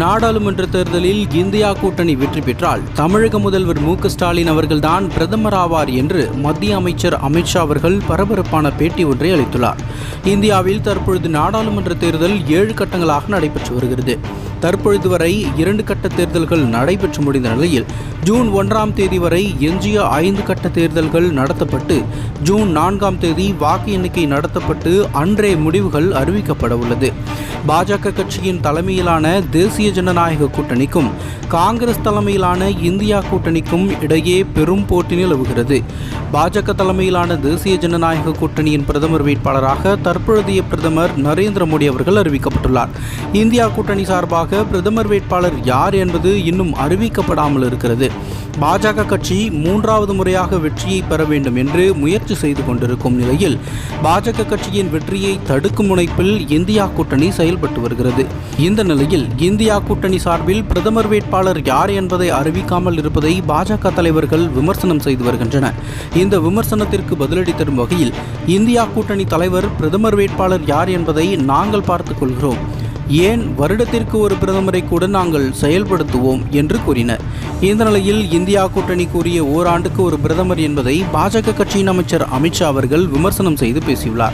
நாடாளுமன்ற தேர்தலில் இந்தியா கூட்டணி வெற்றி பெற்றால் தமிழக முதல்வர் மு ஸ்டாலின் அவர்கள்தான் பிரதமர் ஆவார் என்று மத்திய அமைச்சர் அமித்ஷா அவர்கள் பரபரப்பான பேட்டி ஒன்றை அளித்துள்ளார். இந்தியாவில் தற்பொழுது நாடாளுமன்ற தேர்தல் ஏழு கட்டங்களாக நடைபெற்று வருகிறது. தற்பொழுது வரை இரண்டு கட்ட தேர்தல்கள் நடைபெற்று முடிந்த நிலையில் ஜூன் ஒன்றாம் தேதி வரை எஞ்சிய ஐந்து கட்ட தேர்தல்கள் நடத்தப்பட்டு ஜூன் நான்காம் தேதி வாக்கு எண்ணிக்கை நடத்தப்பட்டு அன்றே முடிவுகள் அறிவிக்கப்பட உள்ளது பாஜக கட்சியின் தலைமையிலான தேசிய ஜனநாயக கூட்டணிக்கும் காங்கிரஸ் தலைமையிலான இந்தியா கூட்டணிக்கும் இடையே பெரும் போட்டி நிலவுகிறது. பாஜக தலைமையிலான தேசிய ஜனநாயக கூட்டணியின் பிரதமர் வேட்பாளராக தற்பொழுதைய பிரதமர் நரேந்திர மோடி அவர்கள் அறிவிக்கப்பட்டுள்ளார். இந்தியா கூட்டணி சார்பாக பிரதமர் வேட்பாளர் யார் என்பது இன்னும் அறிவிக்கப்படாமல் இருக்கிறது. பாஜக கட்சி மூன்றாவது முறையாக வெற்றியை பெற வேண்டும் என்று முயற்சி செய்து கொண்டிருக்கும் நிலையில் பாஜக கட்சியின் வெற்றியை தடுக்கும் முனைப்பில் இந்தியா கூட்டணி செயல்பட்டு வருகிறது. இந்த நிலையில் இந்தியா கூட்டணி சார்பில் பிரதமர் வேட்பாளர் யார் என்பதை அறிவிக்காமல் இருப்பதை பாஜக தலைவர்கள் விமர்சனம் செய்து வருகின்றனர். இந்த விமர்சனத்திற்கு பதிலடி தரும் வகையில் இந்தியா கூட்டணி தலைவர் பிரதமர் வேட்பாளர் யார் என்பதை நாங்கள் பார்த்துக் கொள்கிறோம். ஏன் வருடத்திற்கு ஒரு பிரதமரை கூட நாங்கள் செயல்படுத்துவோம் என்று கூறினர். இந்த நிலையில் இந்தியா கூட்டணி கூறிய ஓராண்டுக்கு ஒரு பிரதமர் என்பதை பாஜக கட்சியின் அமைச்சர் அமித்ஷா அவர்கள் விமர்சனம் செய்து பேசியுள்ளார்.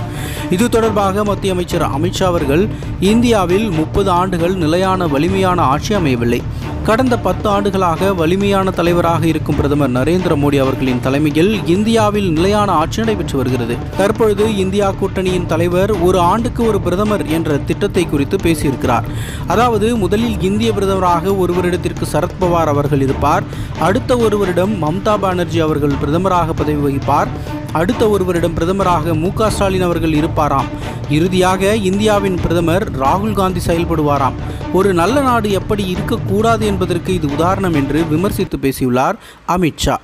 இது தொடர்பாக மத்திய அமைச்சர் அமித்ஷா அவர்கள் இந்தியாவில் முப்பது ஆண்டுகள் நிலையான வலிமையான ஆட்சி அமையவில்லை. கடந்த பத்து ஆண்டுகளாக வலிமையான தலைவராக இருக்கும் பிரதமர் நரேந்திர மோடி அவர்களின் தலைமையில் இந்தியாவில் நிலையான ஆட்சி நடைபெற்று வருகிறது. தற்பொழுது இந்தியா கூட்டணியின் தலைவர் ஒரு ஆண்டுக்கு ஒரு பிரதமர் என்ற திட்டத்தை குறித்து பேசியிருக்கிறார். அதாவது முதலில் இந்திய பிரதமராக ஒரு வருடத்திற்கு சரத்பவார் அவர்கள் இருப்பார். அடுத்த ஒருவரிடம் மம்தா பானர்ஜி அவர்கள் பிரதமராக பதவி வகிப்பார். அடுத்த ஒருவரிடம் பிரதமராக மு க ஸ்டாலின் அவர்கள் இருப்பாராம். இறுதியாக இந்தியாவின் பிரதமர் ராகுல் காந்தி செயல்படுவாராம். ஒரு நல்ல நாடு எப்படி இருக்கக்கூடாது என்பதற்கு இது உதாரணம் என்று விமர்சித்து பேசியுள்ளார் அமித்ஷா